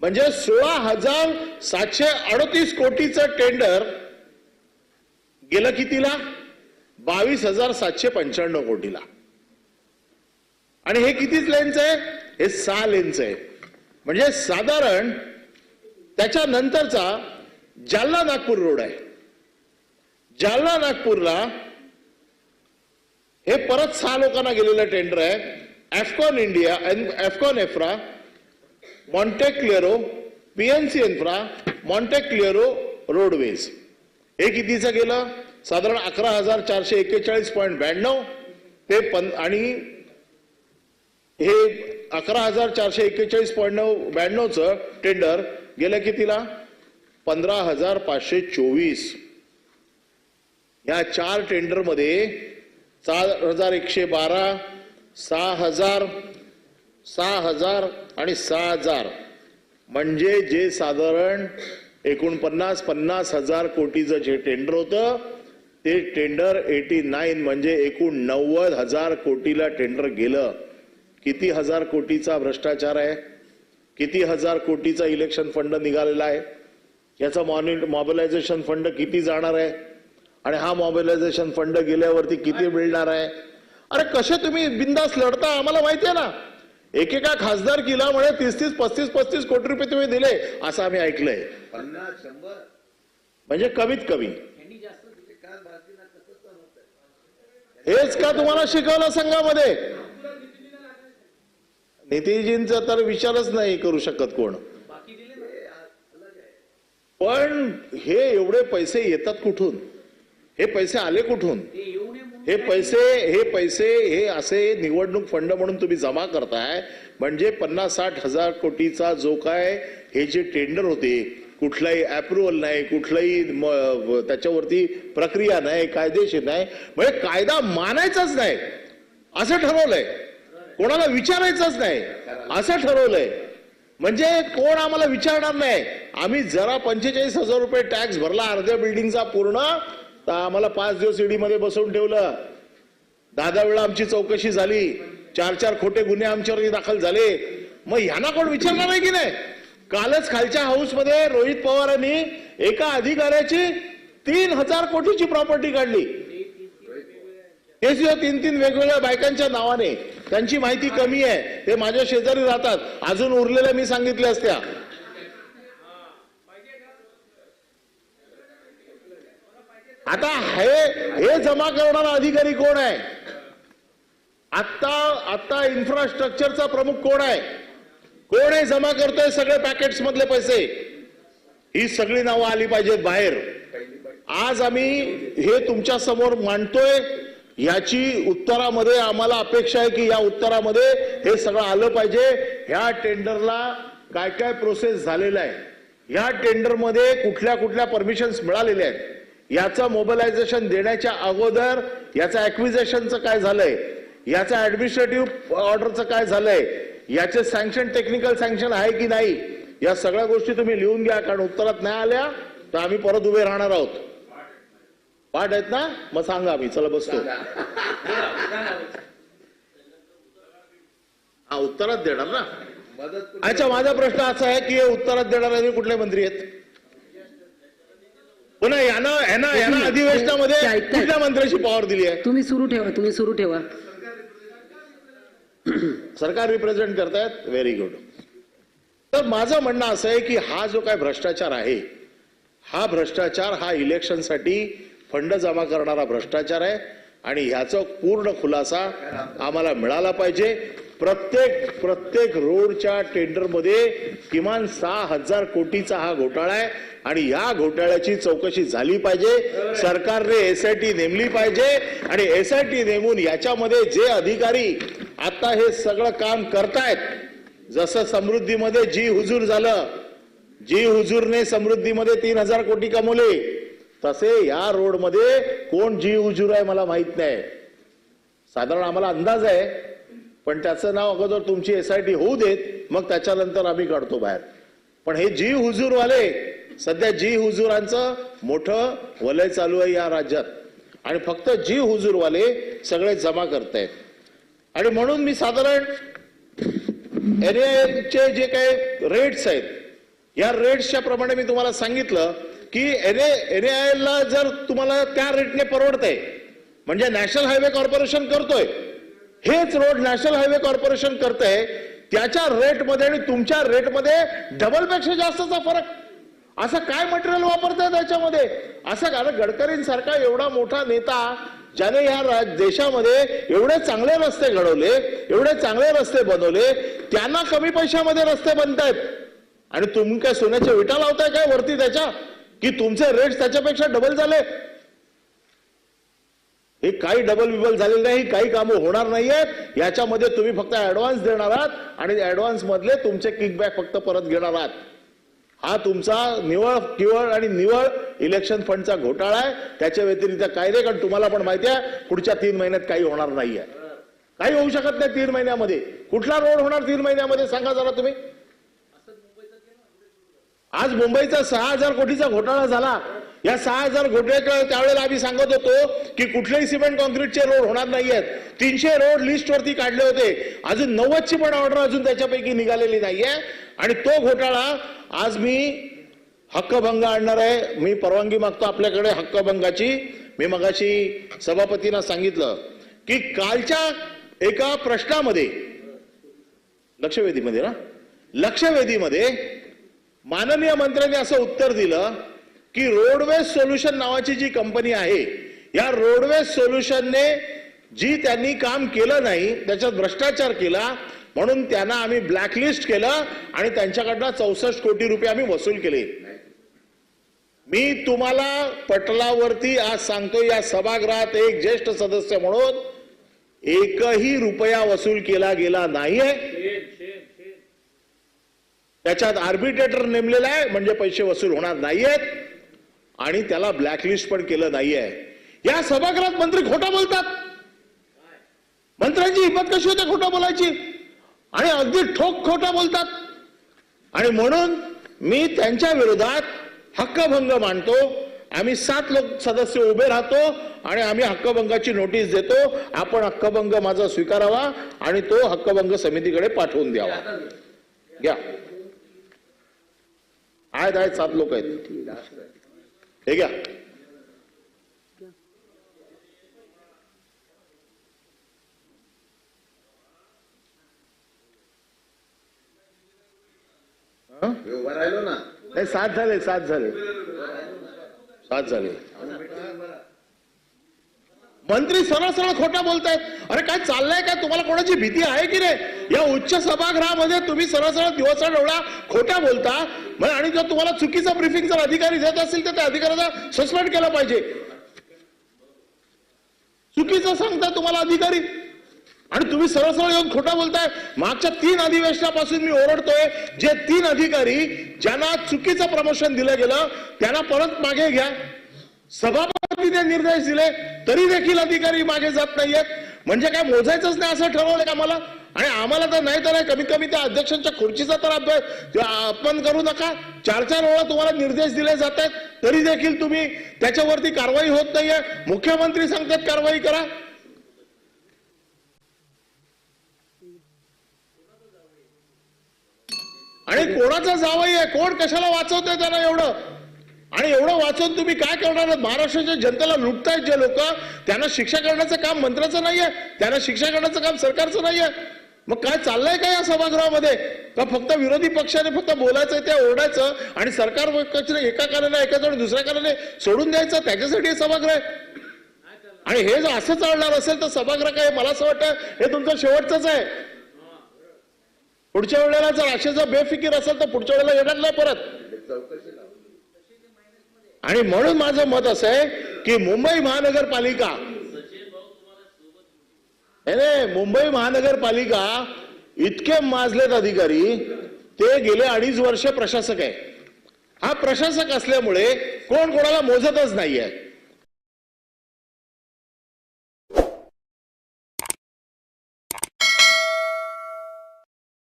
म्हणजे सोळा हजार सातशे अडतीस कोटीचं टेंडर गेलं कितीला? बावीस हजार सातशे पंच्याण्णव कोटीला. आणि हे कितीच लेन्स आहे? हे सहा लेन्स आहे. म्हणजे साधारण त्याच्यानंतरचा जालना नागपूर रोड आहे. जालना नागपूरला हे परत सहा लोकांना गेलेलं टेंडर आहे. Afcons India Afcons एफ्रा Montecarlo PNC infra Montecarlo roadways हे कितीचं गेलं साधारण अकरा हजार चारशे एक्केचाळीस पॉईंट ब्याण्णव ते पन आणि हे अकरा हजार चारशे एक्केचाळीस पॉईंट नऊ ब्याण्णवचं टेंडर गेलं कितीला? पंधरा हजार पाचशे चोवीस. या चार टेंडरमध्ये चार हजार एकशे बारा सहा हजार सहा हजार आणि सहा हजार. म्हणजे जे साधारण एकोणपन्नास पन्नास हजार कोटीचं जे टेंडर होतं ते टेंडर एटी नाईन म्हणजे एकूण नव्वद हजार कोटीला टेंडर गेलं. किती हजार कोटीचा भ्रष्टाचार आहे? किती हजार कोटीचा इलेक्शन फंड निघालेला आहे? याचा मॉबिलायझेशन फंड किती जाणार आहे? आणि हा मॉबिलायझेशन फंड गेल्यावरती किती मिळणार आहे? अरे कसे तुम्ही बिंदास लढता? आम्हाला माहिती आहे ना. एकेका खासदारकीला म्हणे तीस तीस पस्तीस पस्तीस कोटी रुपये तुम्ही दिले असं आम्ही ऐकलंय. पन्नास शंभर? म्हणजे कमीत कमी? हेच का तुम्हाला शिकवलं संघामध्ये? नितीजींचा तर विचारच नाही करू शकत कोण. पण हे एवढे पैसे येतात कुठून? हे पैसे आले कुठून? हे पैसे हे पैसे हे असे निवडणूक फंड म्हणून तुम्ही जमा करताय. म्हणजे पन्नास साठ हजार कोटीचा जो काय हे जे टेंडर होते कुठलाही अप्रुव्हल नाही कुठलाही त्याच्यावरती प्रक्रिया नाही कायदेशीर नाही म्हणजे कायदा मानायचाच नाही. असं ठरवलंय. कोणाला विचारायचंच नाही. असं ठरवलंय. म्हणजे कोण आम्हाला विचारणार नाही. आम्ही जरा पंचेचाळीस हजार रुपये टॅक्स भरला अर्ध्या बिल्डिंगचा पूर्ण तर आम्हाला पाच दिवस ईडीमध्ये बसवून ठेवलं. दहा दहा वेळा आमची चौकशी झाली. चार चार खोटे गुन्हे आमच्यावर दाखल झाले. मग ह्यांना कोण विचारणार आहे की नाही? कालच खालच्या हाऊसमध्ये रोहित पवारांनी एका अधिकाऱ्याची तीन हजार कोटीची प्रॉपर्टी काढली. हे सुद्धा तीन तीन वेगवेगळ्या बायकांच्या नावाने. त्यांची माहिती कमी आहे. ते माझ्या शेजारी राहतात. अजून उरलेल्या मी सांगितल्या असत्या. आता हे हे जमा करणारा अधिकारी कोण आहे? आता आता इन्फ्रास्ट्रक्चरचा प्रमुख कोण आहे? कोण आहे जमा करतोय सगळे पॅकेट्स मधले पैसे? ही सगळी नावं आली पाहिजेत बाहेर. आज आम्ही हे तुमच्यासमोर मांडतोय याची उत्तरामध्ये आम्हाला अपेक्षा आहे की या उत्तरामध्ये हे सगळं आलं पाहिजे. ह्या टेंडरला काय काय प्रोसेस झालेला आहे? ह्या टेंडरमध्ये कुठल्या कुठल्या परमिशन्स मिळालेल्या आहेत? याचं मोबिलायझेशन देण्याच्या अगोदर याचं ऍक्विजेशनचं काय झालंय? याचं ऍडमिनिस्ट्रेटिव्ह ऑर्डरचं काय झालंय? याचे सँक्शन टेक्निकल सँक्शन आहे की नाही? या सगळ्या गोष्टी तुम्ही लिहून घ्या कारण उत्तरात नाही आल्या तर आम्ही परत उभे राहणार आहोत. पाठ आहेत ना? मग सांगा आम्ही. चला बसतो. हा उत्तरात देणार ना? अच्छा माझा प्रश्न असा आहे की उत्तरात देणारे कुठले मंत्री आहेत? यानं यानं यानं अधिवेशनामध्ये. कुठल्या मंत्र्याची पॉवर दिली आहे. तुम्ही सुरू ठेवा तुम्ही सुरू ठेवा. सरकार रिप्रेझेंट करतायत व्हेरी गुड तर माझं म्हणणं असं आहे की हा जो काय भ्रष्टाचार आहे हा भ्रष्टाचार हा इलेक्शनसाठी फंड जमा करणारा भ्रष्टाचार आहे आणि ह्याचा पूर्ण खुलासा आम्हाला मिळाला पाहिजे. प्रत्येक प्रत्येक रोडच्या टेंडरमध्ये किमान सहा हजार कोटीचा हा घोटाळा आहे आणि या घोटाळ्याची चौकशी झाली पाहिजे. सरकारने एस आय टी नेमली पाहिजे आणि एस आय टी नेमून याच्यामध्ये जे अधिकारी आता हे सगळं काम करतायत जसं समृद्धीमध्ये जी हुजूर झालं जी हुजूरने समृद्धीमध्ये तीन हजार कोटी कमवले तसे या रोडमध्ये कोण जी हुजूर आहे मला माहीत नाही. साधारण आम्हाला अंदाज आहे पण त्याचं नाव अगोदर तुमची एस आय टी होऊ देत मग त्याच्यानंतर आम्ही काढतो बाहेर. पण हे जी हुजूरवाले सध्या जी हुजूरांचं मोठं वलय चालू आहे या राज्यात. आणि फक्त जी हुजूरवाले सगळे जमा करतायत. आणि म्हणून मी साधारण एनएचे जे काही रेट्स आहेत या रेट्सच्या प्रमाणे मी तुम्हाला सांगितलं की एन ला जर तुम्हाला त्या रेटने परवडतंय म्हणजे नॅशनल हायवे कॉर्पोरेशन करतोय हेच रोड नॅशनल हायवे कॉर्पोरेशन करतंय त्याच्या रेटमध्ये आणि तुमच्या रेटमध्ये डबलपेक्षा जास्तचा फरक. असं काय मटेरियल वापरताय त्याच्यामध्ये? असं कारण गडकरींसारखा एवढा मोठा नेता ज्याने या राज- देशामध्ये एवढे चांगले रस्ते घडवले एवढे चांगले रस्ते बनवले त्यांना कमी पैशामध्ये रस्ते बनतायत. आणि तुम्ही काय सोन्याच्या विटा लावताय काय वरती त्याच्या? की तुमचे रेट त्याच्यापेक्षा डबल झाले? हे काही डबल बिबल झालेलं नाही काही कामं होणार नाहीयेत. याच्यामध्ये तुम्ही फक्त ऍडव्हान्स देणार आहात आणि ऍडव्हान्स मधले तुमचे किकबॅक फक्त परत घेणार आहात. हा तुमचा निवळ किवळ आणि निवळ इलेक्शन फंडचा घोटाळा आहे. त्याच्या व्यतिरिक्त काय नाही कारण तुम्हाला पण माहिती आहे पुढच्या तीन महिन्यात काही होणार नाहीये. काही होऊ शकत नाही तीन महिन्यामध्ये. कुठला रोड होणार तीन महिन्यामध्ये सांगा जरा तुम्ही. आज मुंबईचा सहा हजार कोटीचा घोटाळा झाला. या सहा हजार घोटाळ्याच्या त्यावेळेला आम्ही सांगत होतो की कुठलेही सिमेंट कॉन्क्रीटचे रोड होणार नाहीयेत. तीनशे रोड लिस्टवरती काढले होते. अजून नव्वदची पण ऑर्डर अजून त्याच्यापैकी निघालेली नाहीये. आणि तो घोटाळा आज मी हक्कभंग आणणार आहे. मी परवानगी मागतो आपल्याकडे हक्कभंगाची. मी मगाशी सभापतींना सांगितलं की कालच्या एका प्रश्नामध्ये लक्षवेधीमध्ये ना लक्षवेधीमध्ये माननीय मंत्र्यांनी असं उत्तर दिलं की रोडवेज सोल्युशन नावाची जी कंपनी आहे या रोडवेज सोल्युशनने जी त्यांनी काम केलं नाही त्याच्यात भ्रष्टाचार केला म्हणून त्यांना आम्ही ब्लॅकलिस्ट केलं आणि त्यांच्याकडनं चौसष्ट कोटी रुपये आम्ही वसूल केले. मी तुम्हाला पटलावरती आज सांगतो या सभागृहात एक ज्येष्ठ सदस्य म्हणून एकही रुपया वसूल केला गेला नाहीये. त्याच्यात आर्बिट्रेटर नेमलेला आहे म्हणजे पैसे वसूल होणार नाहीयेत. आणि त्याला ब्लॅकलिस्ट पण केलं नाहीये. या सभागृहात मंत्री खोटा बोलतात. मंत्र्यांची हिंमत कशी होते खोटा बोलायची? आणि अगदी ठोक खोटा बोलतात. आणि म्हणून मी त्यांच्या विरोधात हक्कभंग मांडतो. आम्ही सात लोक सदस्य उभे राहतो आणि आम्ही हक्कभंगाची नोटीस देतो. आपण हक्कभंग माझा स्वीकारावा आणि तो हक्कभंग समितीकडे पाठवून द्यावा. घ्या. आहेत आहेत सात लोक आहेत. हे? घ्या राहिलो ना. नाही सात झाले सात झाले. सात झाले. मंत्री सरळ सरळ खोटा बोलतायत अरे काय चाललंय काय? तुम्हाला कोणाची भीती आहे की नाही? या उच्च सभागृहामध्ये तुम्ही सरळ सरळ दिवसा डोळा खोटा बोलता. मग आणि जर तुम्हाला चुकीचा ब्रिफिंग जर अधिकारी देत असतील तर त्या अधिकाऱ्याला सस्पेंड केलं पाहिजे. चुकीचं सांगता तुम्हाला अधिकारी. आणि तुम्ही सरळ सरळ येऊन खोटा बोलताय. मागच्या तीन अधिवेशनापासून मी ओरडतोय. जे तीन अधिकारी ज्यांना चुकीचं प्रमोशन दिलं गेलं त्यांना परत मागे घ्या. सभापतीने निर्देश दिले. तरी देखील अधिकारी मागे जात नाहीयेत. म्हणजे काय मोजायचंच नाही असं ठरवलं का मला आणि आम्हाला तर नाही तर नाही कमीत कमी त्या अध्यक्षांच्या खुर्चीचा तर अभ्यास अपमान करू नका. चार चार वेळा तुम्हाला निर्देश दिले जात आहेत. तरी देखील तुम्ही त्याच्यावरती कारवाई होत नाहीये. मुख्यमंत्री सांगतात कारवाई करा. आणि कोणाचा जावई आहे? कोण? कशाला वाचवतंय त्यांना एवढं? आणि एवढं वाचून तुम्ही काय करणार महाराष्ट्राच्या जनतेला लुटतायत जे लोक. त्यांना शिक्षा करण्याचं काम मंत्र्याचं नाहीये. त्यांना शिक्षा करण्याचं काम सरकारचं नाहीये. मग काय चाललंय काय या सभागृहामध्ये? का फक्त विरोधी पक्षाने फक्त बोलायचं ते ओरडायचं आणि सरकार पक्षाने एका कारणाने एका जण दुसऱ्या कारणाने सोडून द्यायचं? त्याच्यासाठी हे सभागृह आहे. आणि हे जर असं चालणार असेल तर सभागृह काय? मला असं वाटतं हे तुमचं शेवटचंच आहे. पुढच्या वेळेला जर असे जर बेफिकीर असेल तर पुढच्या वेळेला येणार नाही परत. चौकशी आणि म्हणून माझं मत असं आहे की मुंबई महानगरपालिका नाही मुंबई महानगरपालिका इतके माजलेत अधिकारी ते गेले अडीच वर्ष प्रशासक आहे. हा प्रशासक असल्यामुळे कोण कोणाला मोजतच नाहीये.